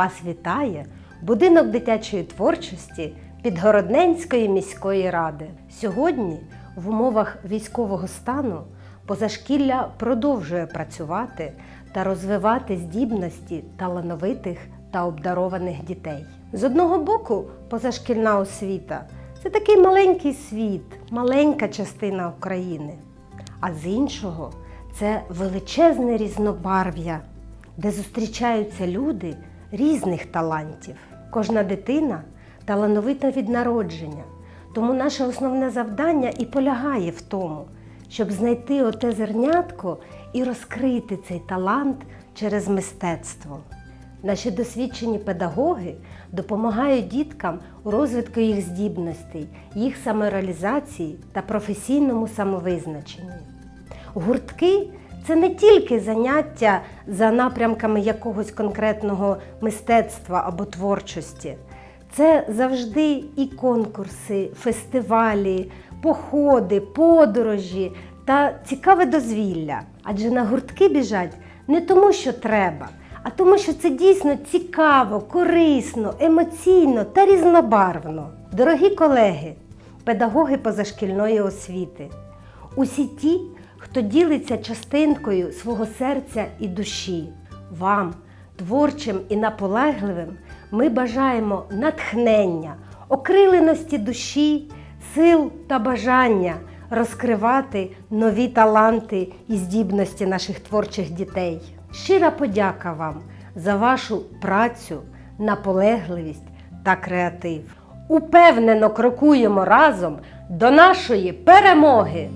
Вас вітає будинок дитячої творчості Підгородненської міської ради. Сьогодні в умовах військового стану позашкілля продовжує працювати та розвивати здібності талановитих та обдарованих дітей. З одного боку, позашкільна освіта це такий маленький світ, маленька частина України. А з іншого це величезне різнобарв'я, де зустрічаються люди різних талантів. Кожна дитина талановита від народження. Тому наше основне завдання і полягає в тому, щоб знайти оте зернятко і розкрити цей талант через мистецтво. Наші досвідчені педагоги допомагають діткам у розвитку їх здібностей, їх самореалізації та професійному самовизначенні. Гуртки це не тільки заняття за напрямками якогось конкретного мистецтва або творчості. Це завжди і конкурси, фестивалі, походи, подорожі та цікаве дозвілля. Адже на гуртки біжать не тому, що треба, а тому, що це дійсно цікаво, корисно, емоційно та різнобарвно. Дорогі колеги, педагоги позашкільної освіти, усі ті, хто ділиться частинкою свого серця і душі, вам, творчим і наполегливим, ми бажаємо натхнення, окриленості душі, сил та бажання розкривати нові таланти і здібності наших творчих дітей. Щира подяка вам за вашу працю, наполегливість та креатив. Упевнено крокуємо разом до нашої перемоги!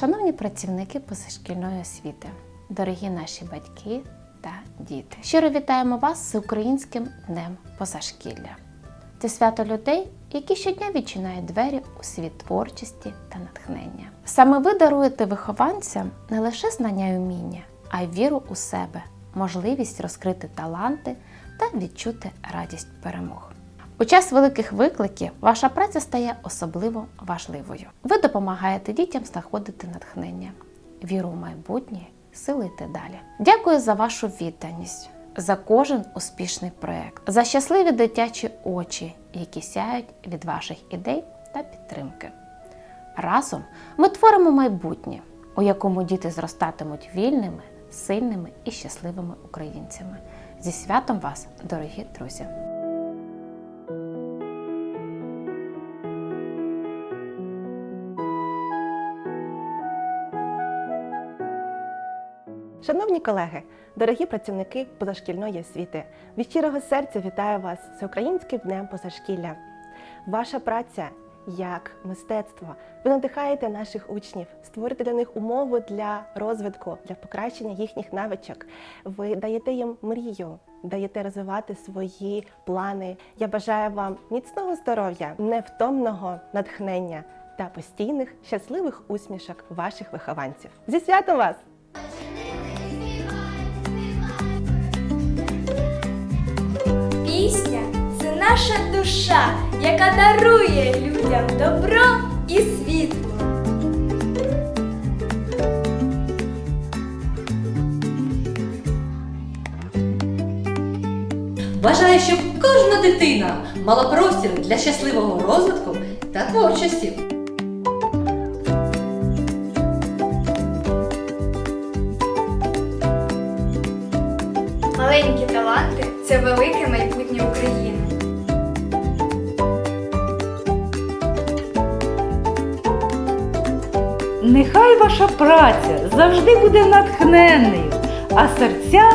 Шановні працівники позашкільної освіти, дорогі наші батьки та діти, щиро вітаємо вас з Українським днем позашкілля. Це свято людей, які щодня відчинають двері у світ творчості та натхнення. Саме ви даруєте вихованцям не лише знання і вміння, а й віру у себе, можливість розкрити таланти та відчути радість перемог. У час великих викликів ваша праця стає особливо важливою. Ви допомагаєте дітям знаходити натхнення, віру в майбутнє, сили йти далі. Дякую за вашу відданість, за кожен успішний проект, за щасливі дитячі очі, які сяють від ваших ідей та підтримки. Разом ми творимо майбутнє, у якому діти зростатимуть вільними, сильними і щасливими українцями. Зі святом вас, дорогі друзі! Шановні колеги, дорогі працівники позашкільної освіти, від щирого серця вітаю вас з Українським днем позашкілля. Ваша праця як мистецтво. Ви надихаєте наших учнів, створюєте для них умови для розвитку, для покращення їхніх навичок. Ви даєте їм мрію, даєте розвивати свої плани. Я бажаю вам міцного здоров'я, невтомного натхнення та постійних щасливих усмішок ваших вихованців. Зі святом вас! Наша душа, яка дарує людям добро і світло. Бажаю, щоб кожна дитина мала простір для щасливого розвитку та творчості. Маленькі таланти це велике майбутнє України. Нехай ваша праця завжди буде натхненною, а серця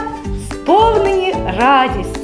сповнені радістю.